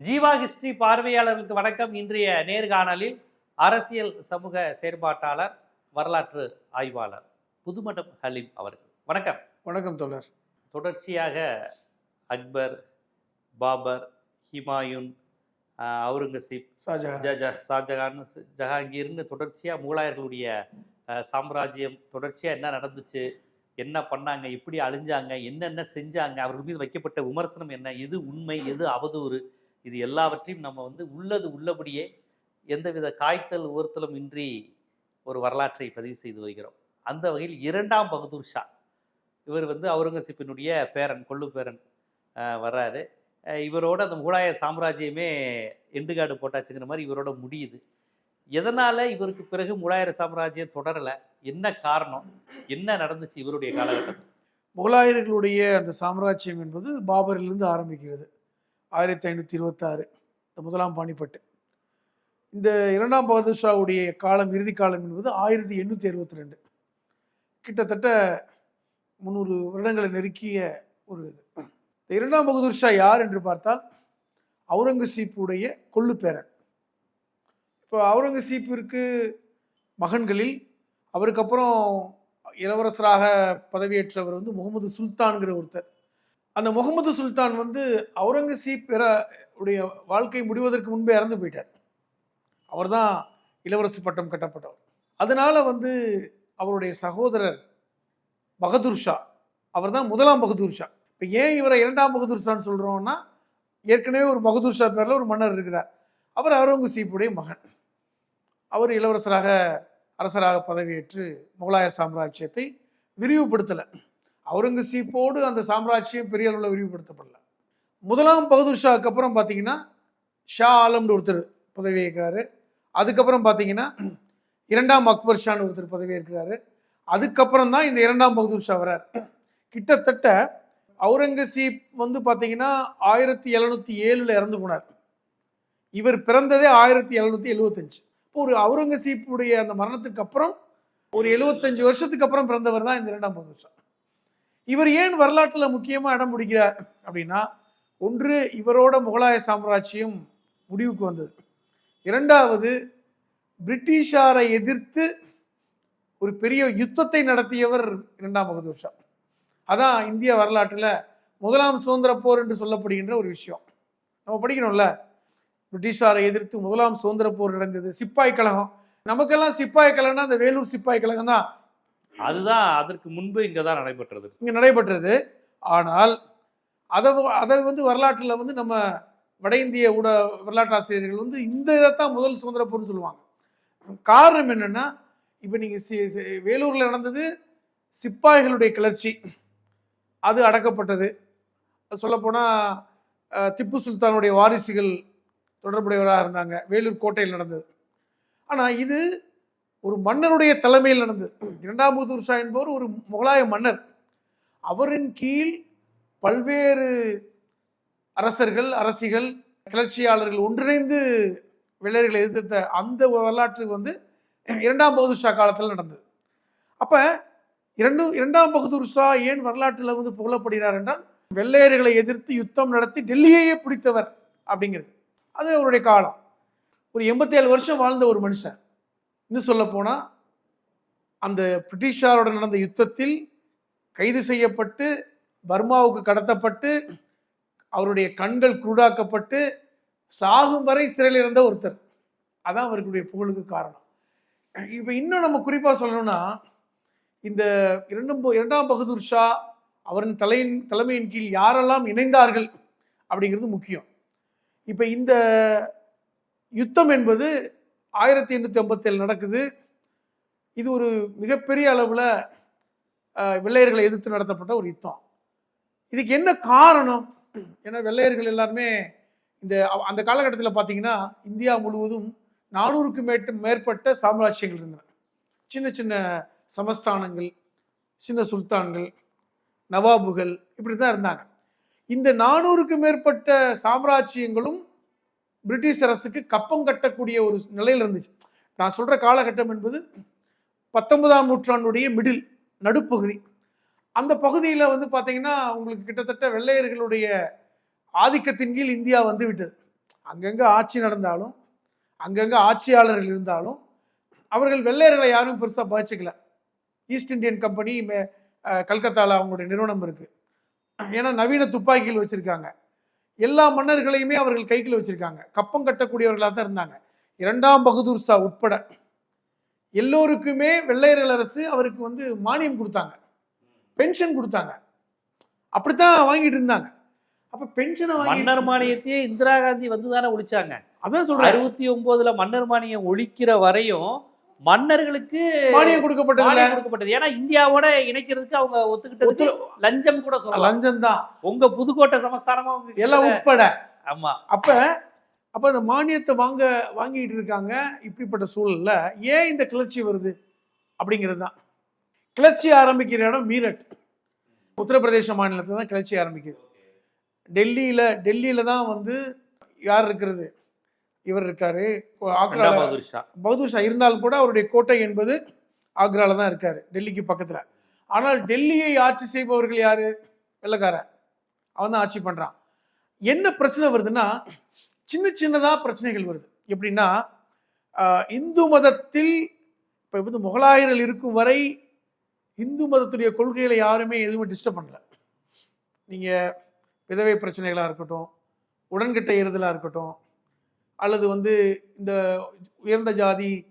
Jeeva history பார்வையாளர்களுக்கு வணக்கம். இன்றைய நேர்காணலில் அரசியல் சமூக செயற்பாட்டாளர் வரலாற்று ஆய்வாளர் புதுமடம் ஹலீம் அவர்கள். வணக்கம். வணக்கம் தோழர். தொடர்ச்சியாக அக்பர் பாபர் ஹிமாயூன் அவுரங்கசீப் ஷாஜஹான் ஜஹாங்கீர்னு தொடர்ச்சியாக முகலாயர்களுடைய சாம்ராஜ்யம் தொடர்ச்சியாக என்ன நடந்துச்சு என்ன பண்ணாங்க எப்படி அழிஞ்சாங்க என்னென்ன செஞ்சாங்க அவர்கள் மீது வைக்கப்பட்ட விமர்சனம் என்ன எது உண்மை எது அவதூறு இது எல்லாவற்றையும் நம்ம வந்து உள்ளது உள்ளபடியே எந்தவித காய்த்தல் உறுத்தலும் இன்றி ஒரு வரலாற்றை பதிவு செய்து வருகிறோம். அந்த வகையில் இரண்டாம் பகதூர் ஷா இவர் வந்து அவுரங்கசீப்பினுடைய பேரன் கொள்ளு பேரன் வர்றாரு. இவரோட அந்த முகலாய சாம்ராஜ்யமே எண்டுகாடு போட்டாச்சுங்கிற மாதிரி இவரோட முடியுது. எதனால் இவருக்கு பிறகு முகலாயர் சாம்ராஜ்யம் தொடரல? என்ன காரணம்? என்ன நடந்துச்சு இவருடைய காலகட்டத்தில்? முகலாயர்களுடைய அந்த சாம்ராஜ்யம் என்பது பாபரிலிருந்து ஆரம்பிக்கிறது. ஆயிரத்தி ஐநூற்றி இருபத்தாறு. இந்த முதலாம் பாணிப்பட்டு. இந்த இரண்டாம் பகதூர் ஷாவுடைய காலம் இறுதி காலம் என்பது ஆயிரத்தி எண்ணூற்றி அறுபத்தி ரெண்டு. கிட்டத்தட்ட முந்நூறு வருடங்களை நெருக்கிய ஒரு இது. இந்த இரண்டாம் பகதூர் ஷா யார் என்று பார்த்தால் அவுரங்கசீப்புடைய கொள்ளு பேரன் இப்போ அவுரங்கசீப்பிற்கு மகன்களில் அவருக்கு அப்புறம் இளவரசராக பதவியேற்றவர் வந்து முகமது சுல்தான்கிற ஒருத்தர். அந்த முகமது சுல்தான் வந்து அவுரங்கசீப் பிற உடைய வாழ்க்கை முடிவதற்கு முன்பே இறந்து போயிட்டார். அவர்தான் இளவரசு பட்டம் கட்டப்பட்டவர். அதனால் வந்து அவருடைய சகோதரர் பகதூர் ஷா அவர் தான் முதலாம் பகதூர் ஷா. இப்போ ஏன் இவரை இரண்டாம் பகதூர் ஷான்னு சொல்கிறோம்னா ஏற்கனவே ஒரு பகதூர் ஷா பேரில் ஒரு மன்னர் இருக்கிறார். அவர் அவுரங்கசீப்புடைய மகன். அவர் இளவரசராக அரசராக பதவியேற்று முகலாய சாம்ராஜ்யத்தை விரிவுபடுத்தலை. அவுரங்கசீப்போடு அந்த சாம்ராஜ்யம் பெரிய அளவில் விரிவுபடுத்தப்படல. முதலாம் பகதூர் அப்புறம் பார்த்தீங்கன்னா ஷா ஆலம்னு ஒருத்தர் பதவி பதவியேற்கிறாரு அதுக்கப்புறம் பார்த்தீங்கன்னா இரண்டாம் அக்பர் ஷான்னு ஒருத்தர் பதவி பதவியேற்கிறாரு அதுக்கப்புறம் தான் இந்த இரண்டாம் பகதூர் ஷா வரார். கிட்டத்தட்ட அவுரங்கசீப் வந்து பார்த்தீங்கன்னா ஆயிரத்தி எழுநூத்தி ஏழில் இறந்து போனார். இவர் பிறந்ததே ஆயிரத்தி எழுநூத்தி எழுபத்தஞ்சு இப்போ ஒரு அவுரங்கசீப்புடைய அந்த மரணத்துக்கு அப்புறம் ஒரு எழுபத்தஞ்சு வருஷத்துக்கு அப்புறம் பிறந்தவர் தான் இந்த இரண்டாம் பகதூர் ஷா. இவர் ஏன் வரலாற்றில் முக்கியமாக இடம் பிடிக்கிறார் அப்படின்னா ஒன்று இவரோட முகலாய சாம்ராஜ்யம் முடிவுக்கு வந்தது. இரண்டாவது பிரிட்டிஷாரை எதிர்த்து ஒரு பெரிய யுத்தத்தை நடத்தியவர் இரண்டாம் பகதூர் ஷா. அதான் இந்திய வரலாற்றில் முதலாம் சுதந்திர போர் என்று சொல்லப்படுகின்ற ஒரு விஷயம். நம்ம படிக்கணும்ல? பிரிட்டிஷாரை எதிர்த்து முதலாம் சுதந்திர போர் நடந்தது. சிப்பாய் கழகம். நமக்கெல்லாம் சிப்பாய் கழகம்னா அந்த வேலூர் சிப்பாய் கழகம் தான் அதுதான் அதற்கு முன்பு இங்கே தான் நடைபெற்றது. இங்கே நடைபெற்றது. ஆனால் அதை அதை வந்து வரலாற்றில் வந்து நம்ம வட இந்திய ஊட வரலாற்று ஆசிரியர்கள் வந்து இந்த இதைத்தான் முதல் சுதந்திர போர்னு சொல்லுவாங்க. காரணம் என்னென்னா இப்போ நீங்கள் சி- வேலூரில் நடந்தது சிப்பாய்களுடைய கிளர்ச்சி. அது அடக்கப்பட்டது. சொல்லப்போனால் திப்பு சுல்தானுடைய வாரிசுகள் தொடர்புடையவராக இருந்தாங்க. வேலூர் கோட்டையில் நடந்தது. ஆனால் இது ஒரு மன்னருடைய தலைமையில் நடந்தது. இரண்டாம் புதூர் ஷா என்பவர் ஒரு முகலாய மன்னர். அவரின் கீழ் பல்வேறு அரசர்கள் அரசிகள் கிளர்ச்சியாளர்கள் ஒன்றிணைந்து வெள்ளையர்களை எதிர்த்த அந்த வரலாற்று வந்து இரண்டாம் பகதூர் ஷா காலத்தில் நடந்தது. அப்போ இரண்டு இரண்டாம் பகதூர் ஷா ஏன் வரலாற்றில் வந்து புகழப்படுகிறார் என்றால் வெள்ளையர்களை எதிர்த்து யுத்தம் நடத்தி டெல்லியையே பிடித்தவர் அப்படிங்கிறது. அது அவருடைய காலம். ஒரு எண்பத்தேழு வருஷம் வாழ்ந்த ஒரு மனுஷன். இன்னும் சொல்லப்போனால் அந்த பிரிட்டிஷாரோட நடந்த யுத்தத்தில் கைது செய்யப்பட்டு பர்மாவுக்கு கடத்தப்பட்டு அவருடைய கண்கள் குருடாக்கப்பட்டு சாகும் வரை சிறையில் இருந்த ஒருத்தர். அதான் அவருடைய புகழுக்கு காரணம். இப்போ இன்னும் நம்ம குறிப்பாக சொல்லணும்னா இந்த இரண்டும் இரண்டாம் பகதூர் ஷா அவரின் தலையின் தலைமையின் கீழ் யாரெல்லாம் இணைந்தார்கள் அப்படிங்கிறது முக்கியம். இப்போ இந்த யுத்தம் என்பது ஆயிரத்தி எண்ணூற்றி ஐம்பத்தேழு நடக்குது. இது ஒரு மிகப்பெரிய அளவில் வெள்ளையர்களை எதிர்த்து நடத்தப்பட்ட ஒரு யுத்தம். இதுக்கு என்ன காரணம்? ஏன்னா வெள்ளையர்கள் எல்லாருமே இந்த அந்த காலகட்டத்தில் பார்த்தீங்கன்னா இந்தியா முழுவதும் நானூறுக்கு மேட்டு மேற்பட்ட சாம்ராஜ்யங்கள் இருந்தன. சின்ன சின்ன சமஸ்தானங்கள் சின்ன சுல்தான்கள் நவாபுகள் இப்படி தான் இருந்தாங்க. இந்த நானூறுக்கு மேற்பட்ட சாம்ராஜ்யங்களும் பிரிட்டிஷ் அரசுக்கு கப்பம் கட்டக்கூடிய ஒரு நிலையில் இருந்துச்சு. நான் சொல்கிற காலகட்டம் என்பது பத்தொன்பதாம் நூற்றாண்டுடைய மிடில் நடுப்பகுதி. அந்த பகுதியில் வந்து பார்த்தீங்கன்னா உங்களுக்கு கிட்டத்தட்ட வெள்ளையர்களுடைய ஆதிக்கத்தின் கீழ் இந்தியா வந்து விட்டது. அங்கங்கே ஆட்சி நடந்தாலும் அங்கங்கே ஆட்சியாளர்கள் இருந்தாலும் அவர்கள் வெள்ளையர்களை யாரும் பெருசாக பாதிச்சுக்கல. ஈஸ்ட் இந்தியன் கம்பெனி மே- கல்கத்தால அவங்களுடைய நிறுவனம் இருக்குது ஏன்னா நவீன துப்பாக்கிகள் வச்சுருக்காங்க. எல்லா மன்னர்களையுமே அவர்கள் கைக்குள்ள வச்சிருக்காங்க. கப்பம் கட்டக்கூடியவர்களாக தான் இருந்தாங்க. இரண்டாம் பகதூர் ஷா உட்பட எல்லோருக்குமே வெள்ளையர்கள் அரசு அவருக்கு வந்து மானியம் கொடுத்தாங்க. பென்ஷன் கொடுத்தாங்க. அப்படித்தான் வாங்கிட்டு இருந்தாங்க. அப்ப பென்ஷனை வாங்கி மன்னர் மானியத்தையே இந்திரா காந்தி வந்து தானே ஒழிச்சாங்க. அதான் சொல்றேன். அறுபத்தி ஒன்பதுல மன்னர் மானியம் ஒழிக்கிற வரையும் மன்னர்களுக்கு மானியம் கொடுக்கப்பட்டதுல? மானியம் கொடுக்கப்பட்டது. ஏன்னா இந்தியாவோட இணைக்கிறதுக்கு அவங்க ஒத்துக்கிட்டது ஒத்துல- லஞ்சம் கூட சொல்லலாம். லஞ்சம் தான் உங்க புதுக்கோட்டை சமஸ்தானமா எல்லாம் உட்பட. ஆமா. அப்ப அப்ப அந்த மானியத்தை வாங்க வாங்கிட்டு இருக்காங்க இப்படிப்பட்ட சூழல்ல ஏன் இந்த கிளர்ச்சி வருது? அப்படிங்கிறது தான் கிளர்ச்சி ஆரம்பிக்கிற இடம் மீரட். உத்தரப்பிரதேச மாநிலத்தில் தான் கிளர்ச்சி ஆரம்பிக்குது. டெல்லியில டெல்லியில தான் வந்து யார் இருக்கிறது? இவர் இருக்காரு. ஆக்ரா ரெண்டாம் பகதூர் ஷா. பகதூர் ஷா இருந்தாலும் கூட அவருடைய கோட்டை என்பது ஆக்ரால தான் இருக்காரு டெல்லிக்கு பக்கத்துல. ஆனால் டெல்லியை ஆட்சி செய்பவர்கள் யாரு? வெள்ளக்காரன். அவன் தான் ஆட்சி பண்றான். என்ன பிரச்சனை வருதுன்னா சின்ன சின்னதா பிரச்சனைகள் வருது. எப்படின்னா இந்து மதத்தில் இப்போ வந்து முகலாயர்கள் இருக்கும் வரை இந்து மதத்துடைய கொள்கைகளை யாருமே எதுவுமே டிஸ்டர்ப் பண்ணல. நீங்க விதவை பிரச்சனைகளா இருக்கட்டும் உடன்கட்டை ஏறுதலா இருக்கட்டும் அல்லது வந்து இந்த உயர்ந்த ஜாதி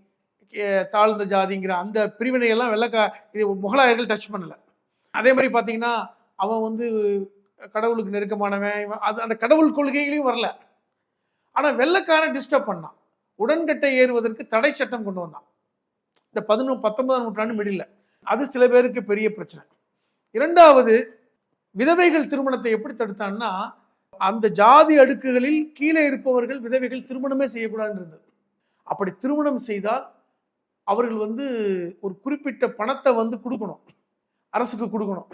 கே- தாழ்ந்த ஜாதிங்கிற அந்த பிரிவினையெல்லாம் வெள்ளக்கா இது முகலாயர்கள் டச் பண்ணல. அதே மாதிரி பார்த்தீங்கன்னா அவன் வந்து கடவுளுக்கு நெருக்கமானவன் அது அந்த கடவுள் கொள்கைகளையும் வரல. ஆனால் வெள்ளக்காரன் டிஸ்டர்ப் பண்ணான். உடன்கட்டை ஏறுவதற்கு தடை சட்டம் கொண்டு வந்தான். இந்த பதினொன்று பத்தொன்பதாம் நூற்றாண்டு மிடில் அது சில பேருக்கு பெரிய பிரச்சனை. இரண்டாவது விதவைகள் திருமணத்தை எப்படி தடுத்தான்னா அந்த ஜாதி அடுக்குகளில் கீழே இருப்பவர்கள் விதவைகள் திருமணமே செய்யக்கூடாதுன்னு இருந்தது அப்படி திருமணம் செய்தால் அவர்கள் வந்து ஒரு குறிப்பிட்ட பணத்தை வந்து கொடுக்கணும். அரசுக்கு கொடுக்கணும்.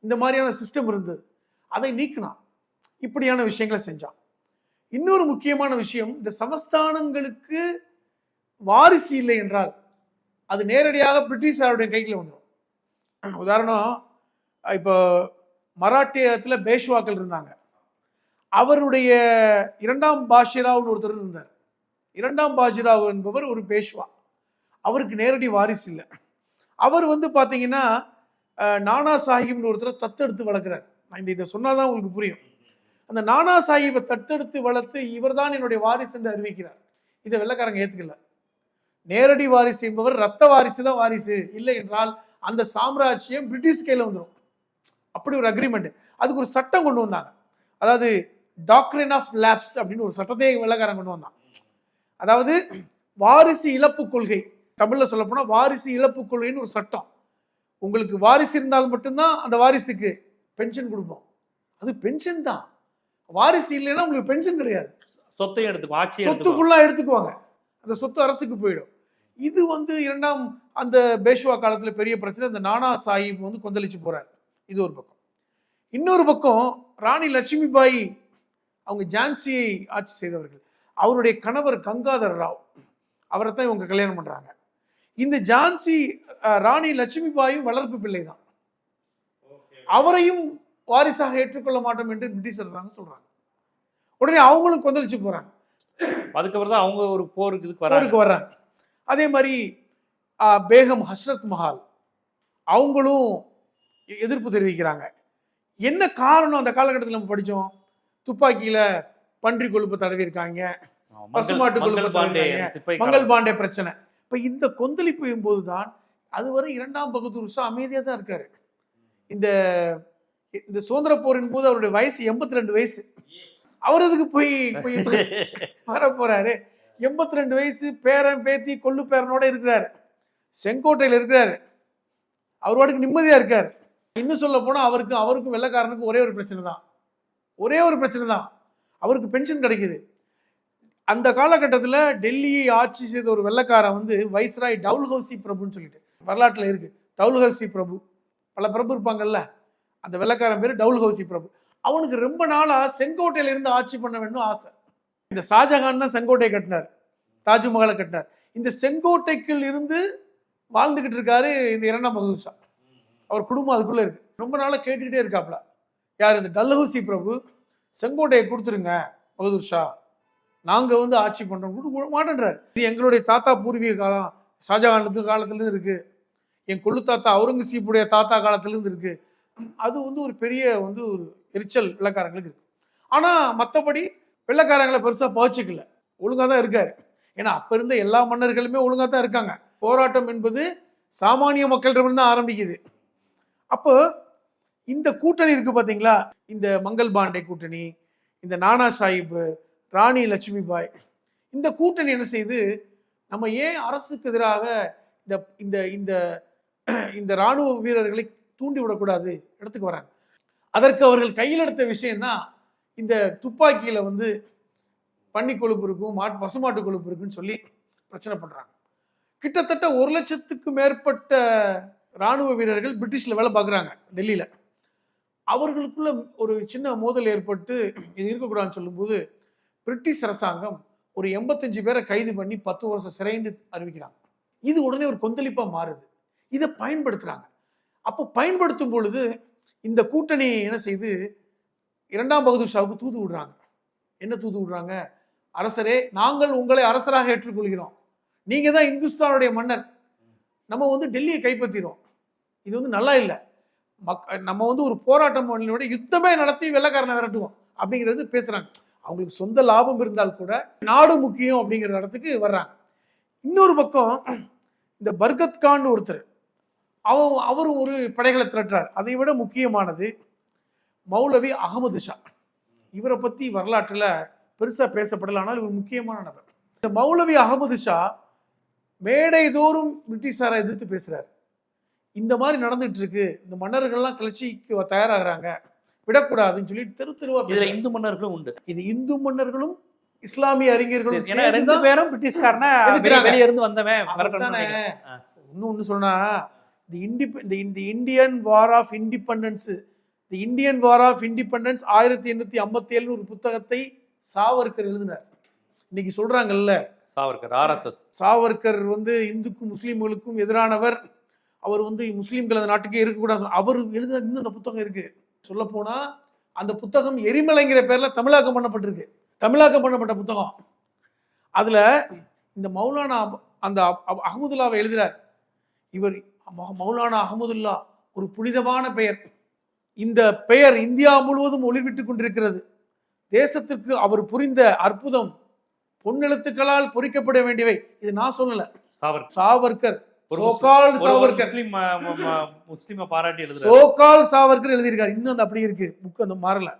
இந்த மாதிரியான சிஸ்டம் இருந்தது அதை நீக்கினான். இப்படியான விஷயங்களை செஞ்சான். இன்னொரு முக்கியமான விஷயம் இந்த சமஸ்தானங்களுக்கு வாரிசு இல்லை என்றால் அது நேரடியாக பிரிட்டிஷாருடைய கையில் வந்துடும். உதாரணம் இப்போ மராட்டியத்தில் பேஷ்வாக்கள் இருந்தாங்க. அவருடைய இரண்டாம் பாஷிராவ்னு ஒருத்தர் இருந்தார். இரண்டாம் பாஜிராவ் என்பவர் ஒரு பேஷ்வா. அவருக்கு நேரடி வாரிசு இல்லை. அவர் வந்து பார்த்தீங்கன்னா நானா சாஹிப்னு ஒருத்தரை தத்தெடுத்து வளர்க்குறார். நான் இந்த இதை சொன்னாதான் உங்களுக்கு புரியும். அந்த நானா சாஹிப்பை தத்தெடுத்து வளர்த்து இவர் தான் என்னுடைய வாரிசு என்று அறிவிக்கிறார். இதை வெள்ளைக்காரங்க ஏற்றுக்கல நேரடி வாரிசு என்பவர் ரத்த வாரிசு தான் வாரிசு. இல்லை என்றால் அந்த சாம்ராஜ்யம் பிரிட்டிஷ் கையில் வந்துடும் அப்படி ஒரு அக்ரிமெண்ட் அதுக்கு ஒரு சட்டம் கொண்டு வந்தாங்க. அதாவது டாக்டரின் ஆஃப் லேப்ஸ் அப்படின்னு ஒரு சட்டத்தை வெள்ளக்காரன் கொண்டு வந்தான். அதாவது வாரிசு இழப்பு கொள்கை. தமிழ்ல சொல்ல போனா வாரிசு இழப்பு கொள்கைன்னு ஒரு சட்டம். உங்களுக்கு வாரிசு இருந்தால் மட்டும்தான் அந்த வாரிசுக்கு பென்ஷன் கொடுப்போம். அது பென்ஷன் தான். வாரிசு இல்லைன்னா உங்களுக்கு பென்ஷன் கிடையாது. சொத்தையும் எடுத்துக்கும் ஆட்சியை சொத்து எடுத்துக்கும் ஃபுல்லா எடுத்துக்குவாங்க. அந்த சொத்து அரசுக்கு போயிடும். இது வந்து இரண்டாம் அந்த பேஷ்வா காலத்துல பெரிய பிரச்சனை. இந்த நானா சாஹிப் வந்து கொந்தளிச்சு போறாரு. இது ஒரு பக்கம். இன்னொரு பக்கம் ராணி லட்சுமிபாய் அவங்க ஜான்சியை ஆட்சி செய்தவர்கள். அவருடைய கணவர் கங்காதர் ராவ் அவரை தான் இவங்க கல்யாணம் பண்றாங்க. இந்த ஜான்சி ராணி லட்சுமிபாயும் வளர்ப்பு பிள்ளை தான். அவரையும் வாரிசாக ஏற்றுக்கொள்ள மாட்டோம் என்று பிரிட்டிஷ் அரசாங்கம் சொல்றாங்க. உடனே அவங்களும் கொந்தளிச்சு போறாங்க. அதுக்கப்புறம் தான் அவங்க ஒரு போருக்கு போருக்கு வர்றாங்க. அதே மாதிரி பேகம் ஹஸ்ரத் மஹால் அவங்களும் எதிர்ப்பு தெரிவிக்கிறாங்க. என்ன காரணம் அந்த காலகட்டத்தில் நம்ம படித்தோம் துப்பாக்கியில பன்றி கொழுப்பு தடவி இருக்காங்க மங்கள்- பசுமாட்டு கொழுப்பு பாண்டே தடவிருக்காங்க. மங்கள். பாண்டே பிரச்சனை. இப்ப இந்த கொந்தளிப்பு போதுதான் அதுவரை இரண்டாம் பகதூர் ஷா அமைதியா தான் இருக்காரு. இந்த இந்த சுதந்திர போரின் போது அவருடைய வயசு எண்பத்தி ரெண்டு வயசு. அவர் அதுக்கு போய் போய் மாற போறாரு எண்பத்தி ரெண்டு வயசு பேரன் பேத்தி கொள்ளு பேரனோட இருக்கிறாரு. செங்கோட்டையில இருக்கிறாரு. அவர் வாட்டுக்கு நிம்மதியா இருக்காரு. இன்னும் சொல்ல போனா அவருக்கு அவருக்கும் வெள்ளைக்காரனுக்கும் ஒரே ஒரு பிரச்சனை தான் ஒரே ஒரு பிரச்சனை தான். அவருக்கு பென்ஷன் கிடைக்குது. அந்த காலகட்டத்தில் டெல்லியை ஆட்சி செய்த ஒரு வெள்ளைக்காரன் வந்து வைஸ்ராய் டவுல்ஹவுசி பிரபுன்னு சொல்லிட்டு வரலாற்றில் இருக்குது டவுல்ஹவுசி பிரபு. பல பிரபு இருப்பாங்கல்ல? அந்த வெள்ளக்காரன் பேர் டவுல்ஹவுசி பிரபு. அவனுக்கு ரொம்ப நாளாக செங்கோட்டையில இருந்து ஆட்சி பண்ண வேண்டும் ஆசை. இந்த ஷாஜகான் தான் செங்கோட்டையை கட்டினார். தாஜ்மஹாலை கட்டினார். இந்த செங்கோட்டைக்குள் இருந்து வாழ்ந்துக்கிட்டு இருக்காரு இந்த இரண்டாம் பகதூர் ஷா. அவர் குடும்பம் அதுக்குள்ளே இருக்கு. ரொம்ப நாளாக கேட்டுக்கிட்டே இருக்காப்ல. யார் இந்த டல்ஹவுசி பிரபு? செங்கோட்டையை கொடுத்துருங்க பகதூர் ஷா. நாங்கள் வந்து ஆட்சி பண்ணுறோம் மாட்டேன்றார். இது எங்களுடைய தாத்தா பூர்வீக காலம். ஷாஜகான் காலத்துலேருந்து இருக்குது என் கொள்ளு தாத்தா அவுரங்கசீப்புடைய தாத்தா காலத்துலேருந்து இருக்குது அது வந்து ஒரு பெரிய வந்து ஒரு எரிச்சல் வெள்ளக்காரங்களுக்கு இருக்கு. ஆனால் மற்றபடி வெள்ளக்காரங்களை பெருசாக பவச்சிக்கல ஒழுங்காக தான் இருக்கார். ஏன்னா அப்போ இருந்த எல்லா மன்னர்களுமே ஒழுங்காக தான் இருக்காங்க. போராட்டம் என்பது சாமானிய மக்களிடமிருந்து தான் ஆரம்பிக்குது. அப்போ இந்த கூட்டணி இருக்கு பார்த்தீங்களா இந்த மங்கள் பாண்டே கூட்டணி இந்த நானா சாஹிப் ராணி லட்சுமி பாய். இந்த கூட்டணி என்ன செய்யுது நம்ம ஏன் அரசுக்கு எதிராக இந்த இந்த இந்த இந்த ராணுவ வீரர்களை தூண்டி விடக்கூடாது? இடத்துக்கு வராங்க. அதற்கு அவர்கள் கையில் எடுத்த விஷயம்தான் இந்த துப்பாக்கியில் வந்து பன்னி கொழுப்பு இருக்கும் மாட் பசுமாட்டு கொழுப்பு இருக்குன்னு சொல்லி பிரச்சனை பண்ணுறாங்க கிட்டத்தட்ட ஒரு லட்சத்துக்கு மேற்பட்ட ராணுவ வீரர்கள் பிரிட்டிஷில் வேலை பார்க்குறாங்க டெல்லியில். அவர்களுக்குள்ள ஒரு சின்ன மோதல் ஏற்பட்டு இது இருக்கக்கூடாதுன்னு சொல்லும்போது பிரிட்டிஷ் அரசாங்கம் ஒரு எண்பத்தஞ்சு பேரை கைது பண்ணி பத்து வருஷம் சிறைன்னு அறிவிக்கிறாங்க. இது உடனே ஒரு கொந்தளிப்பாக மாறுது. இதை பயன்படுத்துகிறாங்க அப்போ பயன்படுத்தும் பொழுது இந்த கூட்டணி என்ன செய்து இரண்டாம் பகதூர் ஷாவுக்கு தூது விடுறாங்க. என்ன தூது விடுறாங்க? அரசரே நாங்கள் உங்களை அரசராக ஏற்றுக்கொள்கிறோம். நீங்கள் தான் இந்துஸ்தானுடைய மன்னர். நம்ம வந்து டெல்லியை கைப்பற்றிடும் இது வந்து நல்லா இல்லை. மக் நம்ம வந்து ஒரு போராட்டம் பண்ணலை விட யுத்தமே நடத்தி வெள்ளக்காரனை விரட்டுவோம் அப்படிங்கிறது பேசுகிறாங்க அவங்களுக்கு சொந்த லாபம் இருந்தால் கூட நாடு முக்கியம் அப்படிங்கிற இடத்துக்கு வர்றாங்க. இன்னொரு பக்கம் இந்த பர்கத் கான் ஒருத்தர் அவன் அவரும் ஒரு படைகளை திரட்டுறார். அதை விட முக்கியமானது மௌலவி அகமது ஷா. இவரை பற்றி வரலாற்றில் பெருசாக பேசப்படல ஆனால் இவர் முக்கியமான நபர். இந்த மௌலவி அகமது ஷா மேடை தோறும் பிரிட்டிஷாரை எதிர்த்து பேசுகிறார் இந்த மாதிரி நடந்துட்டு இருக்கு இந்த மன்னர்கள்லாம் கிளர்ச்சிக்கு தயாராகிறாங்க விடக்கூடாதுன்னு சொல்லி தெரு தெருவா இதுல. இந்து மன்னர்களும் உண்டு இது இந்து மன்னர்களும் இஸ்லாமிய அறிஞர்களும் ஏன்னா ரெண்டு பேரும் பிரிட்டிஷ்காரன? வெளியே இருந்து வந்தவன். இன்னும் ஒன்று சொன்னா இந்த இண்டிப இந்த இந்த Indian war of independence the Indian war of independence ஆயிரத்தி எண்ணூத்தி ஐம்பத்தி ஏழுன்னு ஒரு புத்தகத்தை சாவர்கர் எழுதினார் இன்னைக்கு சொல்றாங்கல்ல சாவர்கர் ஆர்எஸ்எஸ் சாவர்கர் வந்து இந்துக்கும் முஸ்லீம்களுக்கும் எதிரானவர் அவர் வந்து முஸ்லீம்கள் அந்த நாட்டுக்கே இருக்கக்கூடாது அவர் எழுதின இன்னும் அந்த புத்தகம் இருக்கு. சொல்ல போனா அந்த புத்தகம் எரிமலைங்கிற பேர்ல தமிழாக்கம் பண்ணப்பட்டிருக்கு. தமிழாக்கம் பண்ணப்பட்ட புத்தகம். அதுல இந்த மௌலானா அந்த அஹ்மதுல்லாவை எழுதுறார். இவர் மௌலானா அகமதுல்லா ஒரு புனிதமான பெயர். இந்த பெயர் இந்தியா முழுவதும் ஒளிவிட்டுக் கொண்டிருக்கிறது. தேசத்திற்கு அவர் புரிந்த அற்புதம் பொன்னெழுத்துக்களால் பொறிக்கப்பட வேண்டியவை. இது நான் சொல்லல. சாவர்கர் சாவர்கர் சோகால் சாவர்கர் முஸ்லீம் ம- ம- ம- முஸ்லீமை பாராட்டி எழுதுறாரு. சோகால் சாவர்கர் எழுதியிருக்காரு. இன்னும் அந்த அப்படியே இருக்கு. புக் அந்த மாறல.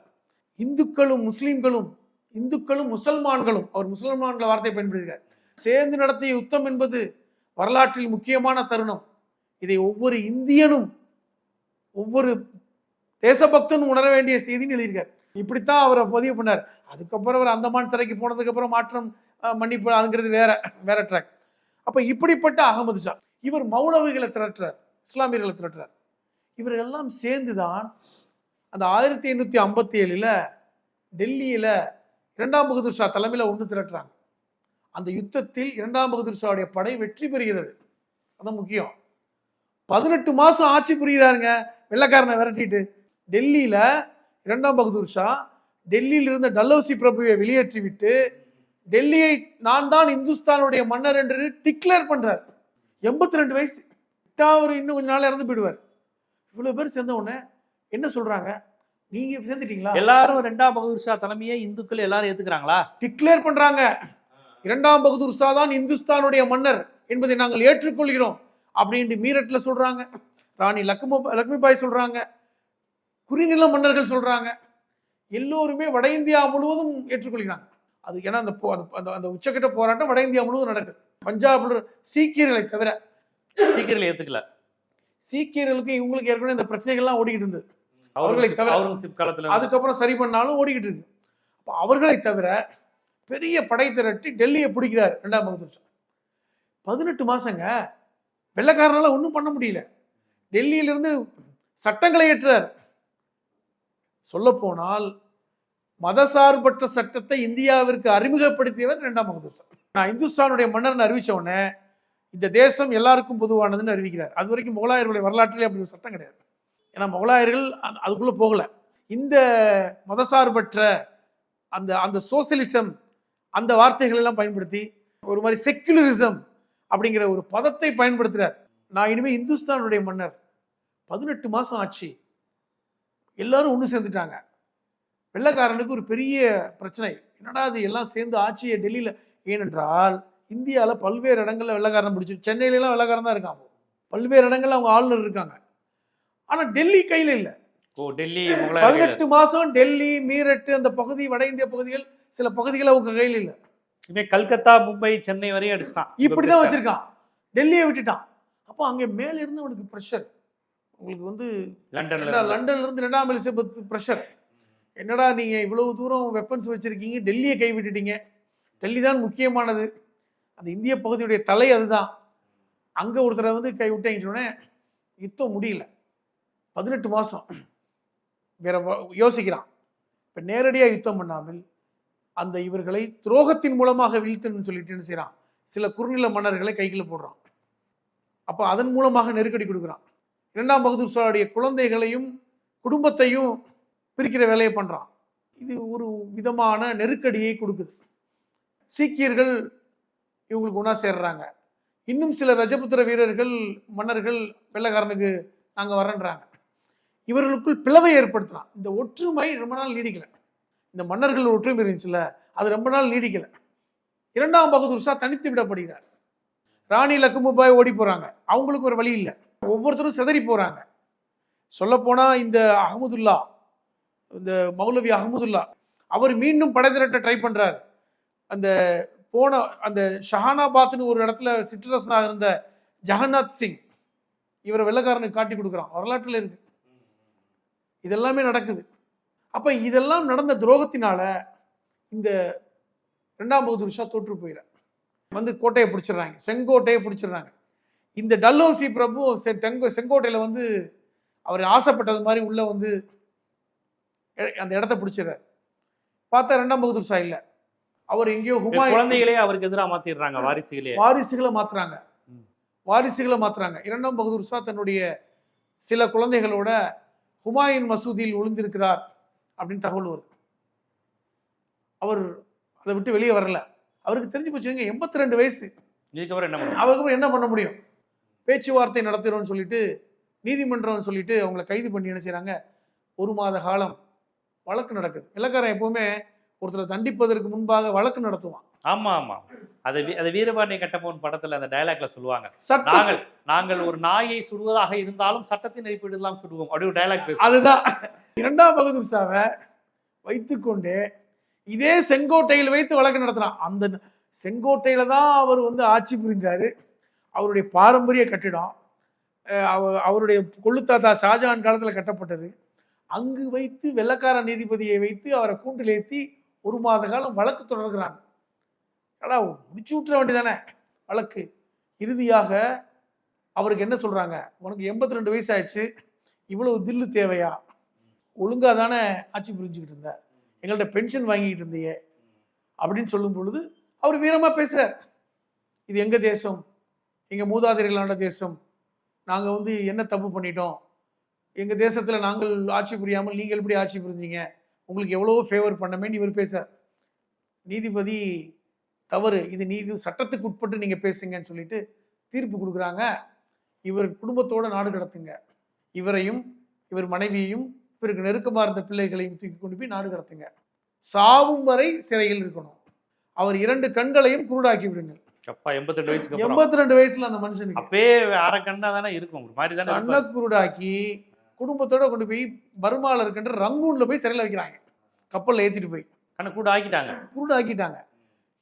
இந்துக்களும் முஸ்லீம்களும் இந்துக்களும் முசல்மான்களும் அவர் முசல்மான்கள் வார்த்தை பயன்படுகிறார் சேர்ந்து நடத்திய யுத்தம் என்பது வரலாற்றில் முக்கியமான தருணம். இதை ஒவ்வொரு இந்தியனும் ஒவ்வொரு தேசபக்தனும் உணர வேண்டிய செய்தின்னு எழுதியிருக்கார். இப்படித்தான் அவரை பதிவு பண்ணார். அதுக்கப்புறம் அவர் அந்தமான் சிறைக்கு போனதுக்கு அப்புறம் மாற்றம் மன்னிப்பு அதுங்கிறது வேற வேற ட்ராக் அப்ப இப்படிப்பட்ட அகமது ஷா இவர் மௌலவிகளை திரட்டுறார் இஸ்லாமியர்களை திரட்டுறார். இவர்கள் எல்லாம் சேர்ந்துதான் அந்த ஆயிரத்தி எண்ணூற்றி ஐம்பத்தி ஏழில் டெல்லியில் இரண்டாம் பகதூர் ஷா தலைமையில் ஒன்று திரட்டுறாங்க. அந்த யுத்தத்தில் இரண்டாம் பகதூர் ஷாவுடைய படை வெற்றி பெறுகிறது. அதான் முக்கியம். பதினெட்டு மாதம் ஆட்சி புரிகிறாருங்க வெள்ளைக்காரனை விரட்டிட்டு. டெல்லியில் இரண்டாம் பகதூர் ஷா டெல்லியில் இருந்த டல்லௌசி பிரபுவை வெளியேற்றி விட்டு டெல்லியை நான் தான் இந்துஸ்தானுடைய மன்னர் என்று டிக்ளேர் பண்ணுறார் எண்பத்தி ரெண்டு வயசு விட்டா அவர் இன்னும் கொஞ்ச நாள் இறந்து போயிடுவார். இவ்வளவு பேர் சேர்ந்த உடனே என்ன சொல்றாங்க? நீங்க சேர்ந்துட்டீங்களா? எல்லாரும் ரெண்டாம் பகதூர் ஷா தலைமையை இந்துக்கள் எல்லாரும் ஏத்துக்கிறாங்களா? டிக்ளேர் பண்றாங்க. இரண்டாம் பகதூர் ஷா தான் இந்துஸ்தானுடைய மன்னர் என்பதை நாங்கள் ஏற்றுக்கொள்கிறோம் அப்படின்ட்டு மீரட்ல சொல்றாங்க. ராணி லக்மு லக்ஷ்மிபாய் சொல்றாங்க. குறுநில மன்னர்கள் சொல்றாங்க. எல்லோருமே வட இந்தியா முழுவதும் ஏற்றுக்கொள்கிறாங்க. அது ஏன்னா அந்த போ- அந்த- அந்த அந்த உச்சக்கட்ட போராட்டம் வட இந்தியா முழுவதும் நடக்குது. பஞ்சாப்ல சீக்கியர்களை தவிர சீக்கிரம் ஏத்துக்கல. சீக்கியர்களுக்கு இவங்களுக்கு ஏற்கனவே இந்த பிரச்சனைகள்லாம் ஓடிக்கிட்டு இருந்தது. அவர்களை தவிர- காலத்துல அதுக்கப்புறம் சரி பண்ணாலும் ஓடிக்கிட்டு இருக்கு. அப்ப அவர்களை தவிர பெரிய படை திரட்டி டெல்லியை பிடிக்கிறார் ரெண்டாம் பகதூர் ஷா பதினெட்டு மாசங்க. வெள்ளைக்காரனால ஒன்றும் பண்ண முடியல. டெல்லியிலிருந்து சட்டங்களை ஏற்றார் சொல்ல போனால் மதசார்பற்ற சட்டத்தை இந்தியாவிற்கு அறிமுகப்படுத்தியவர் இரண்டாம் பகதூர் ஷா நான் இந்துஸ்தானுடைய மன்னர்னு அறிவித்த உடனே இந்த தேசம் எல்லாருக்கும் பொதுவானதுன்னு அறிவிக்கிறார். அது வரைக்கும் முகலாயர்களுடைய வரலாற்றிலே அப்படி ஒரு சட்டம் கிடையாது. ஏன்னா முகலாயர்கள் அதுக்குள்ளே போகலை. இந்த மதசார்பற்ற அந்த அந்த சோசியலிசம் அந்த வார்த்தைகள் எல்லாம் பயன்படுத்தி ஒரு மாதிரி செக்குலரிசம் அப்படிங்கிற ஒரு பதத்தை பயன்படுத்துகிறார் நான் இனிமேல் இந்துஸ்தானுடைய மன்னர். பதினெட்டு மாதம் ஆட்சி எல்லாரும் ஒன்று சேர்ந்துட்டாங்க. வெள்ளைக்காரனுக்கு ஒரு பெரிய பிரச்சனை. என்னடா அது எல்லாம் சேர்ந்து ஆட்சியை டெல்லியில் ஏனென்றால் இந்தியாவில் பல்வேறு இடங்கள்ல வெள்ளைக்காரன் பிடிச்சி சென்னையிலலாம் வெள்ளைக்காரன் தான் இருக்காங்க பல்வேறு இடங்கள்ல அவங்க ஆளுநர் இருக்காங்க. ஆனா டெல்லி கையில இல்லை. ஓ டெல்லி பதினெட்டு மாசம் டெல்லி மீரட் அந்த பகுதி வட இந்திய பகுதிகள் சில பகுதிகள் அவங்க கையில் இல்லை. இனிமே கல்கத்தா மும்பை சென்னை வரையும் அடிச்சிட்டான். இப்படிதான் வச்சிருக்கான். டெல்லியை விட்டுட்டான். அப்போ அங்கே மேல இருந்து அவனுக்கு ப்ரெஷர் உங்களுக்கு வந்து லண்டன்ல. லண்டன்ல இருந்து ரெண்டாம் எலிசபெத் ப்ரெஷர் என்னடா நீங்கள் இவ்வளவு தூரம் வெப்பன்ஸ் வச்சுருக்கீங்க? டெல்லியை கைவிட்டுட்டீங்க. டெல்லி தான் முக்கியமானது. அந்த இந்திய பகுதியுடைய தலை அதுதான். அங்கே ஒருத்தரை வந்து கை விட்டேங்கிட்டோன்னே யுத்தம் முடியல. பதினெட்டு மாதம் வேற யோசிக்கிறான். இப்போ நேரடியாக யுத்தம் பண்ணாமல் அந்த இவர்களை துரோகத்தின் மூலமாக வீழ்த்தணும்னு சொல்லிட்டு என்ன செய்கிறான் சில குறுநில மன்னர்களை கைகளில் போடுறான். அப்போ அதன் மூலமாக நெருக்கடி கொடுக்குறான். இரண்டாம் பகதூர் ஷாவுடைய குழந்தைகளையும் குடும்பத்தையும் பிரிக்கிற வேலையை பண்ணுறான் இது ஒரு விதமான நெருக்கடியை கொடுக்குது. சீக்கியர்கள் இவங்களுக்கு ஒன்றா சேர்றாங்க. இன்னும் சில ரஜபுத்திர வீரர்கள் மன்னர்கள் வெள்ளைக்காரனுக்கு நாங்கள் வரன்றாங்க. இவர்களுக்குள் பிளவை ஏற்படுத்தலாம் இந்த ஒற்றுமை ரொம்ப நாள் நீடிக்கலை. இந்த மன்னர்கள் ஒற்றுமை இருந்துச்சுல்ல அது ரொம்ப நாள் நீடிக்கலை. இரண்டாம் பகதூர் ஷா தனித்து விடப்படுகிறார். ராணி லக்குமுபாய் ஓடி போகிறாங்க அவங்களுக்கு ஒரு வழி இல்லை. ஒவ்வொருத்தரும் சிதறி போகிறாங்க சொல்லப்போனால் இந்த அகமதுல்லா இந்த மௌலவி அகமதுல்லா அவர் மீண்டும் படை திரட்ட ட்ரை பண்ணுறார் அந்த போன அந்த ஷஹானாபாத்னு ஒரு இடத்துல சிற்றரசனாக இருந்த ஜெகநாத் சிங் இவரை வெள்ளக்காரனுக்கு காட்டி கொடுக்குறான். வரலாற்றில் இருக்கு. இதெல்லாமே நடக்குது. அப்போ இதெல்லாம் நடந்த துரோகத்தினால இந்த ரெண்டாம் பகுதி ஷா தோற்று போயிடறேன் வந்து கோட்டையை பிடிச்சிடுறாங்க. செங்கோட்டையை பிடிச்சிடுறாங்க. இந்த டல்ஹௌசி பிரபு செ- டெங்கோ வந்து அவர் ஆசைப்பட்டது மாதிரி உள்ளே வந்து அந்த இடத்த பிடிச்சிடுறாரு. பார்த்தா ரெண்டாம் பகதூர் இல்ல. அவர் எங்கேயோ ஹுமாயூன் குழந்தைகளே அவருக்கு எதிராக மாத்திடுறாங்க வாரிசுகளே. வாரிசுகளை மாத்துறாங்க. வாரிசுகளை மாத்துறாங்க. இரண்டாம் பகதூர் ஷா தன்னுடைய சில குழந்தைகளோட ஹுமாயூன் மசூதியில் ஒளிந்திருக்கிறார் அப்படின்னு தகவல் வருது. அவர் அதை விட்டு வெளியே வரல. அவருக்கு தெரிஞ்சு போச்சுங்க எண்பத்தி ரெண்டு வயசு. இதுக்கப்புறம் என்ன அவருக்கு என்ன பண்ண முடியும்? பேச்சுவார்த்தை நடத்துகிறோம்னு சொல்லிட்டு நீதிமன்றம் சொல்லிட்டு அவங்கள கைது பண்ணி என்ன செய்றாங்க? ஒரு மாத காலம் வழக்கு நடக்குது. இலக்காரன் எப்பவுமே ஒருத்தரை தண்டிப்பதற்கு முன்பாக வழக்கு நடத்துவான். ஆமா ஆமா. அது அது வீரபாண்டிய கட்டபொம்மன் படத்துல அந்த டயலாக்ல சொல்லுவாங்க. நாங்கள் நாங்கள் ஒரு நாயை சுடுவதாக இருந்தாலும் சட்டத்தின் அடிப்படையில் தான் சுடுவோம். அப்படி ஒரு டயலாக் பேசுவோம் அதுதான். இரண்டாம் பகதூர் ஷாவை வைத்துக்கொண்டு இதே செங்கோட்டையில் வைத்து வழக்கு நடத்துறான். அந்த செங்கோட்டையில தான் அவர் வந்து ஆட்சி புரிந்தாரு. அவருடைய பாரம்பரிய கட்டிடம் அவருடைய கொள்ளுத்தாத்தா ஷாஜஹான் காலத்துல கட்டப்பட்டது. அங்கு வைத்து வெள்ளக்கார நீதிபதியை வைத்து அவரை கூண்டிலேத்தி ஒரு மாத காலம் வழக்கு தொடர்கிறான். அடா முடிச்சு விட்டுற வேண்டியதானே? வழக்கு. இறுதியாக அவருக்கு என்ன சொல்கிறாங்க உனக்கு எண்பத்தி ரெண்டு வயசு ஆயிடுச்சு இவ்வளவு தில்லு தேவையா? ஒழுங்கா தானே ஆட்சி புரிஞ்சுக்கிட்டு இருந்த. எங்கள்கிட்ட பென்ஷன் வாங்கிக்கிட்டு இருந்தியே. அப்படின்னு சொல்லும் பொழுது அவர் வீரமாக பேசுகிறார் இது எங்கள் தேசம்? எங்கள் மூதாதையர்கள் தேசம். நாங்கள் வந்து என்ன தப்பு பண்ணிட்டோம்? எங்க தேசத்துல நாங்கள் ஆட்சி புரியாமல் நீங்கள் எப்படி ஆட்சி புரிஞ்சீங்க? உங்களுக்கு எவ்வளவோ ஃபேவர் பண்ணமேன்னு இவர் பேசுறார். நீதிபதி தவறு. இது நீதி சட்டத்துக்கு உட்பட்டு நீங்க பேசுங்கன்னு சொல்லிட்டு தீர்ப்பு கொடுக்குறாங்க. இவர் குடும்பத்தோட நாடு கடத்துங்க. இவரையும் இவர் மனைவியையும் இவருக்கு நெருக்கமா இருந்த பிள்ளைகளையும் தூக்கி கொண்டு போய் நாடு கடத்துங்க. சாவும் வரை சிறையில் இருக்கணும். அவர் இரண்டு கண்களையும் குருடாக்கி விடுங்கள். அப்பா எண்பத்தி ரெண்டு எண்பத்தி ரெண்டு வயசுல அந்த மனுஷனுக்கு. அப்பயே அரை கண்ணா தானே இருக்கும். மாதிரி தானே கண்ணை குருடாக்கி குடும்பத்தோட கொண்டு போய் பர்மால இருக்கின்ற ரங்கூன்ல போய் சிறையில் வைக்கிறாங்க. கப்பல்ல ஏத்திட்டு போய். கண்ணை கூட ஆக்கிட்டாங்க குருடாக்கிட்டாங்க.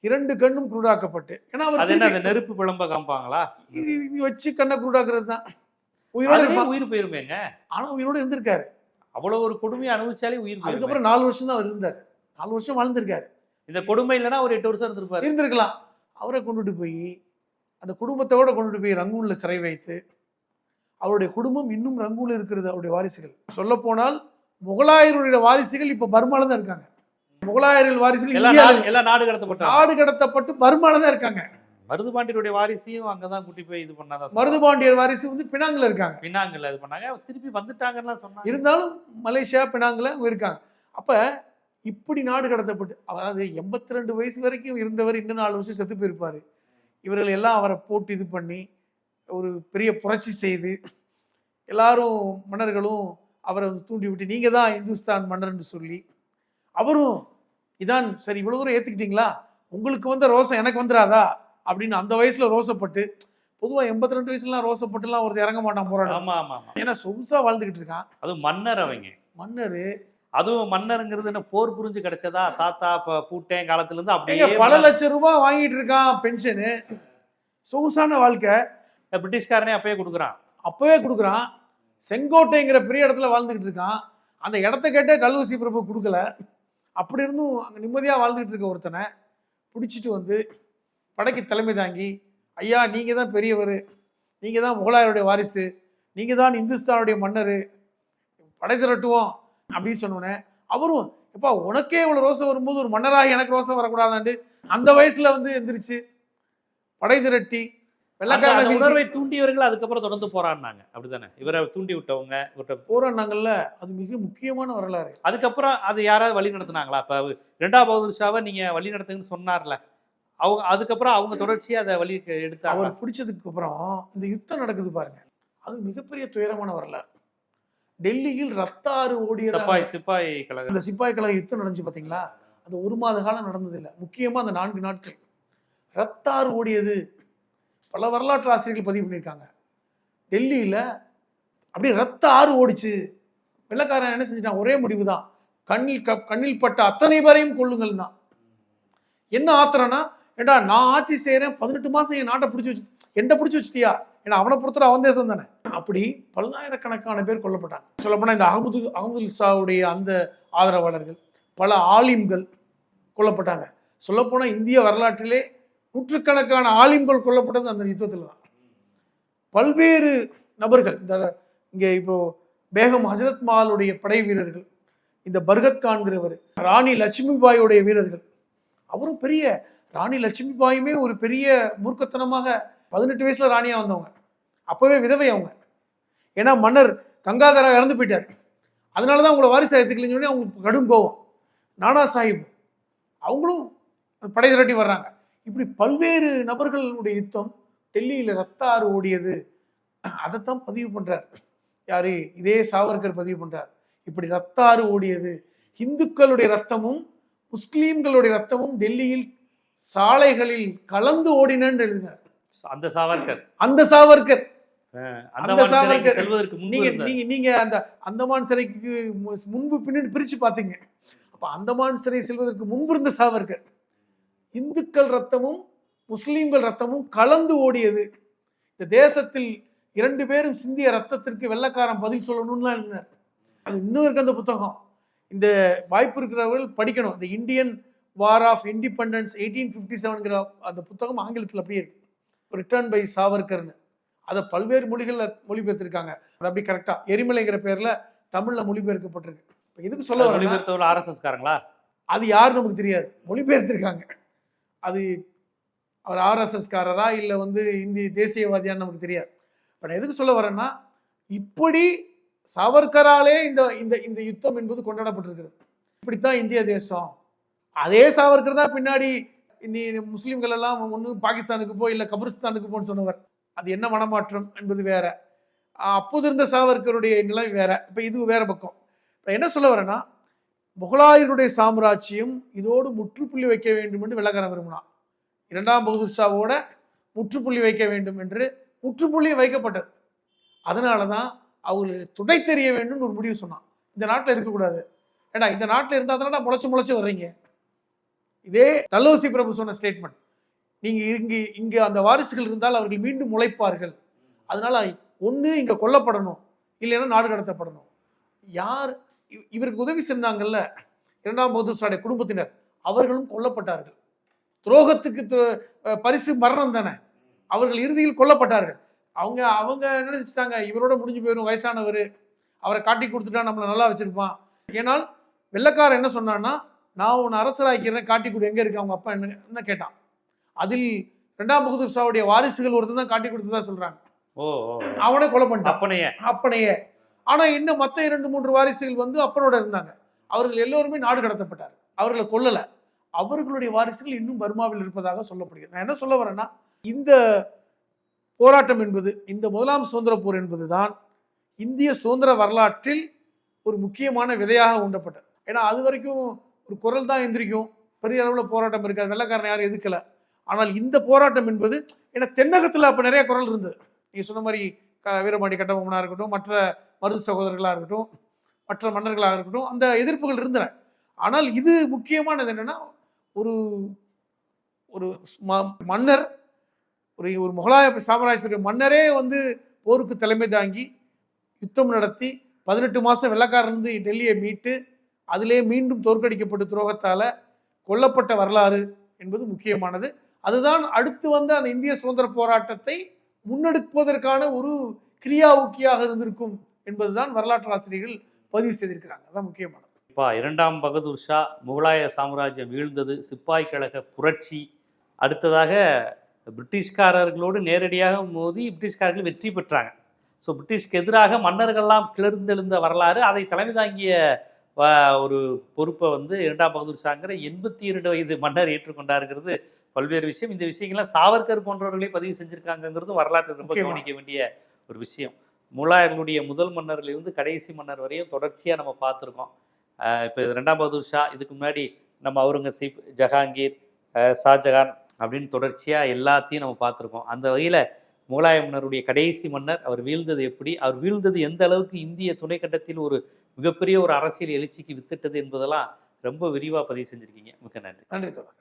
இரண்டு கண்ணும் குருடாக்கப்பட்டு. ஏன்னா அவர் அந்த நெருப்பு விளம்ப காமிப்பாங்களா? இது வச்சு கண்ணை குருடாக்குறது தான். உயிரோட. உயிர் போயிருமேங்க. ஆனா உயிரோட இருந்திருக்காரு. அவ்வளவு ஒரு கொடுமையை அனுபவிச்சாலே உயிர் அதுக்கப்புறம் நாலு வருஷம் தான் அவர் இருந்தார். நாலு வருஷம் வாழ்ந்திருக்காரு. இந்த கொடுமை இல்லைன்னா ஒரு எட்டு வருஷம் இருந்திருப்பாரு. இருந்திருக்கலாம். அவரை கொண்டுட்டு போய் அந்த குடும்பத்தோட கொண்டுட்டு போய் ரங்கூன்ல சிறை வைத்து அவருடைய குடும்பம் இன்னும் ரங்கூன்ல இருக்கிறது அவருடைய வாரிசுகள். சொல்ல போனால் முகலாயருடைய வாரிசுகள் இப்ப பர்மால தான் இருக்காங்க. முகலாயர்கள் வாரிசுகள் எல்லா நாடு- எல்லா நாடு கடத்தப்பட்டு பர்மால தான் இருக்காங்க. மருதுபாண்டியருடைய வாரிசையும் அங்கதான் கூட்டி போய் இது பண்ணாதான் மருதுபாண்டியர் வாரிசு வந்து பினாங்கில் இருக்காங்க. பின்னாங்கல்ல இது பண்ணாங்க. திருப்பி வந்துட்டாங்கன்னு சொன்னாங்க. இருந்தாலும் மலேசியா பினாங்கில் அவங்க இருக்காங்க. அப்ப இப்படி நாடு கடத்தப்பட்டு அதாவது எண்பத்தி ரெண்டு வயசு வரைக்கும் இருந்தவர் இன்னும் நாலு வருஷம் செத்து போயிருப்பாரு. இவர்கள் எல்லாம் அவரை போட்டு இது பண்ணி ஒரு பெரிய புரட்சி செய்து எல்லாரும் மன்னர்களும் அவரை வந்து தூண்டி விட்டு நீங்க தான் இந்துஸ்தான் மன்னர்னு சொல்லி அவரும் இதான் சரி இவ்வளவு தூரம் ஏத்துக்கிட்டீங்களா? உங்களுக்கு வந்த ரோசம் எனக்கு வந்துடாதா அப்படின்னு அந்த வயசுல ரோசப்பட்டு பொதுவா எண்பத்தி ரெண்டு வயசுலாம் ரோசப்பட்டுலாம் ஒருத்தர் இறங்க மாட்டான் போராட்டம். ஆமா ஆமா ஆமா. ஏன்னா சொகுசா வாழ்ந்துகிட்டு இருக்கான். அதுவும் மன்னர் அவங்க. மன்னர். அதுவும் மன்னருங்கிறது என்ன போர் புரிஞ்சு கிடைச்சதா? தாத்தா பூட்டேன் காலத்துல இருந்து ஏங்க அப்படியே பல லட்சம் ரூபாய் வாங்கிட்டு இருக்கான் பென்ஷனு. சொகுசான வாழ்க்கை. பிரிட்டிஷ்காரனே அப்பயே கொடுக்குறான். அப்பவே கொடுக்குறான். செங்கோட்டைங்கிற பெரிய இடத்துல வாழ்ந்துகிட்டு இருக்கான். அந்த இடத்த கேட்டே கல்லூசி பிரபு கொடுக்கல. அப்படி இருந்தும் அங்கே நிம்மதியாக வாழ்ந்துகிட்டு இருக்க ஒருத்தனை பிடிச்சிட்டு வந்து படைக்கு தலைமை தாங்கி ஐயா நீங்கள் தான் பெரியவர். நீங்கள் தான் முகலாயருடைய வாரிசு. நீங்கள் தான் இந்துஸ்தானுடைய மன்னர். படை திரட்டுவோம். அப்படின்னு சொன்னோன்னே அவரும் எப்பா உனக்கே இவ்வளோ ரோசம் வரும்போது ஒரு மன்னராக எனக்கு ரோசம் வரக்கூடாதாண்டு அந்த வயசில் வந்து எந்திரிச்சு படை திரட்டி வெள்ளக்காரனை உணர்வை தூண்டியவர்கள் அதுக்கப்புறம் தொடர்ந்து போராடினாங்க. அப்படிதானே இவரை தூண்டி விட்டவங்க இவர்கிட்ட போராடினாங்கல்ல அது மிக முக்கியமான வரலாறு. அதுக்கப்புறம் அது யாராவது வழி நடத்துனாங்களா? இப்ப ரெண்டாம் பகதூர் ஷாவை நீங்க வழி நடத்துங்கன்னு சொன்னார்ல. அவங்க அதுக்கப்புறம் அவங்க தொடர்ச்சியா அதை வழி எடுத்தாங்க அவர் பிடிச்சதுக்கு அப்புறம் இந்த யுத்தம் நடக்குது பாருங்க. அது மிகப்பெரிய துயரமான வரலாறு. டெல்லியில் ரத்த ஆறு ஓடியதாக சிப்பாய் சிப்பாய் கழகம். அந்த சிப்பாய் கழக யுத்தம் நடந்துச்சு பாத்தீங்களா? அது ஒரு மாத காலம் நடந்ததில்லை. முக்கியமா அந்த நான்கு நாட்கள். ரத்த ஆறு ஓடியது. பல வரலாற்று ஆசிரியர்கள் பதிவு பண்ணியிருக்காங்க. டெல்லியில் அப்படியே ரத்த ஆறு ஓடிச்சு. வெள்ளக்காரன் என்ன செஞ்சிட்டான்? ஒரே முடிவு தான் கண்ணில் க கண்ணில் பட்ட அத்தனை பேரையும் கொள்ளுங்கள் தான் என்ன ஆத்திரம்னா ஏடா நான் ஆட்சி செய்கிறேன் பதினெட்டு மாதம் என் நாட்டை பிடிச்சி வச்சு என்ன பிடிச்சி வச்சிட்டியா? ஏன்னா அவனை பொறுத்தவரை அவன் தேசம் தானே. அப்படி பல்லாயிரக்கணக்கான பேர் கொல்லப்பட்டாங்க. சொல்லப்போனால் இந்த அகமது அகமது அந்த ஆதரவாளர்கள் பல ஆலிம்கள் கொல்லப்பட்டாங்க. சொல்லப்போனால் இந்திய வரலாற்றிலே நூற்றுக்கணக்கான ஆலிம்கள் கொல்லப்பட்டது அந்த யுத்தத்தில் தான் பல்வேறு நபர்கள் இந்த இங்கே இப்போ பேகம் ஹசரத் மாலுடைய படை வீரர்கள் இந்த பர்கத் கான்கிறவர் ராணி லட்சுமிபாயுடைய வீரர்கள் அவரும் பெரிய ராணி லட்சுமிபாயுமே ஒரு பெரிய மூர்க்கத்தனமாக பதினெட்டு வயசுல ராணியா வந்தவங்க. அப்பவே விதவை அவங்க. ஏன்னா மன்னர் கங்காதரா இறந்து போயிட்டார். அதனால தான் உங்களை வாரிசு எடுத்துக்கலன்னு சொல்லி அவங்களுக்கு கடும் கோவம் நானா சாஹிப். அவங்களும் படை திரட்டி வர்றாங்க. இப்படி பல்வேறு நபர்களுடைய யுத்தம் டெல்லியில் ரத்த ஆறு ஓடியது. அதைத்தான் பதிவு பண்றார். யாரு? இதே சாவர்கர் பதிவு பண்றார். இப்படி ரத்த ஆறு ஓடியது. இந்துக்களுடைய ரத்தமும் முஸ்லீம்களுடைய ரத்தமும் டெல்லியில் சாலைகளில் கலந்து ஓடினன்னு எழுதினார். அந்த சாவர்கர். அந்த சாவர்கர். அந்த சாவர்கர். செல்வதற்கு நீங்க நீங்க நீங்க அந்த அந்தமான் சிறைக்கு முன்பு பின்னாடி பிரிச்சு பாத்தீங்க அப்ப அந்தமான் சிறை செல்வதற்கு முன்பு இருந்த சாவர்கர். இந்துக்கள் ரத்தமும் முஸ்லீம்கள் ரத்தமும் கலந்து ஓடியது. இந்த தேசத்தில் இரண்டு பேரும் சிந்திய ரத்தத்திற்கு வெள்ளக்காரன் பதில் சொல்லணும்னு எழுதினார் அது இன்னும் இருக்கு அந்த புத்தகம். இந்த வாய்ப்பு இருக்கிறவர்கள் படிக்கணும். இந்த Indian war of independence eighteen fifty செவன்கிற அந்த புத்தகம் ஆங்கிலத்தில் அப்படியே இருக்கு. ரிட்டர்ன் பை சாவர்கர்னு. அதை பல்வேறு மொழிகளில் மொழிபெயர்த்திருக்காங்க. அது அப்படி கரெக்டாக எரிமலைங்கிற பேரில் தமிழில் மொழிபெயர்க்கப்பட்டிருக்கு. இப்ப எதுக்கு சொல்ல வரேன்னா மொழிபெயர்த்தவர் ஆர்எஸ்எஸ் காரங்களா அது யாருன்னு நமக்கு தெரியாது. மொழிபெயர்த்திருக்காங்க. அது அவர் ஆர்எஸ்எஸ்காரரா இல்லை வந்து இந்தி தேசியவாதியான்னு நமக்கு தெரியாது. இப்போ நான் எதுக்கு சொல்ல வரேன்னா இப்படி சாவர்கராலே இந்த இந்த இந்த யுத்தம் என்பது கொண்டாடப்பட்டிருக்கிறது. இப்படித்தான் இந்திய தேசம். அதே சாவர்கர் தான் பின்னாடி நீ முஸ்லீம்கள் எல்லாம் ஒன்று பாகிஸ்தானுக்கு போ இல்லை கபிரிஸ்தானுக்கு போன்னு சொன்னவர். அது என்ன மனமாற்றம் என்பது வேற. அப்போது இருந்த சாவர்கருடைய நிலை வேற. இப்போ இது வேற பக்கம். இப்போ என்ன சொல்ல வரேன்னா முகலாயருடைய சாம்ராஜ்யம் இதோடு முற்றுப்புள்ளி வைக்க வேண்டும் என்று விளக்கரம் விரும்பினான். இரண்டாம் பகதூர் ஷாவோட முற்றுப்புள்ளி வைக்க வேண்டும் என்று முற்றுப்புள்ளி வைக்கப்பட்டது. அதனால தான் அவர்களுக்கு துணை தெரிய வேண்டும்னு ஒரு முடிவு சொன்னான். இந்த நாட்டில் இருக்கக்கூடாது. ஏடா இந்த நாட்டில் இருந்தால் தானடா முளைச்சு முளைச்சு வர்றீங்க? இதே நல்லோசி பிரபு சொன்ன ஸ்டேட்மெண்ட் நீங்கள் இங்கே இங்கே அந்த வாரிசுகள் இருந்தால் அவர்கள் மீண்டும் முளைப்பார்கள். அதனால ஒன்று இங்கே கொல்லப்படணும். இல்லைன்னா நாடு கடத்தப்படணும். யார் இவருக்கு உதவி செஞ்சாங்கல்ல. இரண்டாம் பகதூர் குடும்பத்தினர். அவர்களும் கொல்லப்பட்டார்கள். துரோகத்துக்கு பரிசு மரணம் தானே. அவர்கள் இறுதியில் கொல்லப்பட்டார்கள். அவங்க அவங்க நினைச்சிட்டாங்க? இவரோட முடிஞ்சு போயிடும் வயசானவர். அவரை காட்டி கொடுத்துட்டா நம்மளை நல்லா வச்சிருப்பான். ஏனால் வெள்ளக்காரன் என்ன சொன்னான்னா நான் உன்னை அரசராக்கிறேன் காட்டி கொடு. எங்க இருக்கு? அவங்க அப்பா என்ன என்ன கேட்டான். அதில் இரண்டாம் பகதூர் ஷாவுடைய வாரிசுகள் ஒருத்தன் தான் காட்டி கொடுத்ததா சொல்றாங்க. அவனை கொலை பண்ணிட்டான். அப்பனைய. அப்பனையே. ஆனால் இன்னும் மற்ற இரண்டு மூன்று வாரிசுகள் வந்து அப்பனோட இருந்தாங்க. அவர்கள் எல்லோருமே நாடு கடத்தப்பட்டார் அவர்களை கொல்லலை. அவர்களுடைய வாரிசுகள் இன்னும் பர்மாவில் இருப்பதாக சொல்லப்படுகிறது. நான் என்ன சொல்ல வரேன்னா இந்த போராட்டம் என்பது இந்த முதலாம் சுதந்திர போர் என்பதுதான் இந்திய சுதந்திர வரலாற்றில் ஒரு முக்கியமான விதையாக உண்டப்பட்டது. ஏன்னா அது வரைக்கும் ஒரு குரல் தான் எந்திரிக்கும். பெரிய அளவில் போராட்டம் இருக்காது வெள்ளக்காரன் யாரும் எதுக்கல ஆனால் இந்த போராட்டம் என்பது ஏன்னா தென்னகத்தில் அப்போ நிறைய குரல் இருந்தது. நீங்கள் சொன்ன மாதிரி க வீரபாண்டி கட்டபொம்மனாக இருக்கட்டும் மற்ற மருது சகோதரர்களாக இருக்கட்டும் மற்ற மன்னர்களாக இருக்கட்டும் அந்த எதிர்ப்புகள் இருந்தன. ஆனால் இது முக்கியமானது என்னென்னா ஒரு ஒரு ம- மன்னர் ஒரு ஒரு முகலாய சாம்ராஜ்யத்துடைய மன்னரே வந்து போருக்கு தலைமை தாங்கி யுத்தம் நடத்தி பதினெட்டு மாதம் வெள்ளக்காரன் டெல்லியை மீட்டு அதிலே மீண்டும் தோற்கடிக்கப்பட்ட துரோகத்தால் கொல்லப்பட்ட வரலாறு என்பது முக்கியமானது. அதுதான் அடுத்து வந்த அந்த இந்திய சுதந்திர போராட்டத்தை முன்னெடுப்பதற்கான ஒரு கிரியாவுக்கியாக இருந்திருக்கும் என்பதுதான் வரலாற்று ஆசிரியர்கள் பதிவு செய்திருக்கிறாங்க. அதான் முக்கியமானது. இப்போ இரண்டாம் பகதூர் ஷா முகலாய சாம்ராஜ்யம் வீழ்ந்தது சிப்பாய் கழக புரட்சி. அடுத்ததாக பிரிட்டிஷ்காரர்களோடு நேரடியாக மோதி பிரிட்டிஷ்காரர்கள் வெற்றி பெற்றாங்க. ஸோ பிரிட்டிஷ்க்கு எதிராக மன்னர்கள்லாம் கிளர்ந்தெழுந்த வரலாறு அதை தலைமை தாங்கிய ஒரு பொறுப்பை வந்து இரண்டாம் பகதூர் ஷாங்கிற எண்பத்தி இரண்டு வயது மன்னர் ஏற்றுக்கொண்டாருங்கிறது பல்வேறு விஷயம். இந்த விஷயங்கள்லாம் சாவர்கர் போன்றவர்களே பதிவு செஞ்சிருக்காங்கங்கிறது வரலாற்று ரொம்ப. கவனிக்க வேண்டிய ஒரு விஷயம். முலாயர்களுடைய முதல் மன்னர்லேருந்து கடைசி மன்னர் வரையும் தொடர்ச்சியாக நம்ம பார்த்துருக்கோம். இப்போ ரெண்டாம் பகதூர் ஷா இதுக்கு முன்னாடி நம்ம அவுரங்கசீப் ஜஹாங்கீர் ஷாஜஹான் ஷாஜகான் அப்படின்னு தொடர்ச்சியாக எல்லாத்தையும் நம்ம பார்த்துருக்கோம். அந்த வகையில் முகலாய மன்னருடைய கடைசி மன்னர் அவர் வீழ்ந்தது எப்படி? அவர் வீழ்ந்தது எந்த அளவுக்கு இந்திய துணைக்கண்டத்தில் ஒரு மிகப்பெரிய ஒரு அரசியல் எழுச்சிக்கு வித்திட்டது என்பதெல்லாம் ரொம்ப விரிவாக பதிவு செஞ்சுருக்கீங்க. மிக்க நன்றி. நன்றி சொல்லுங்கள்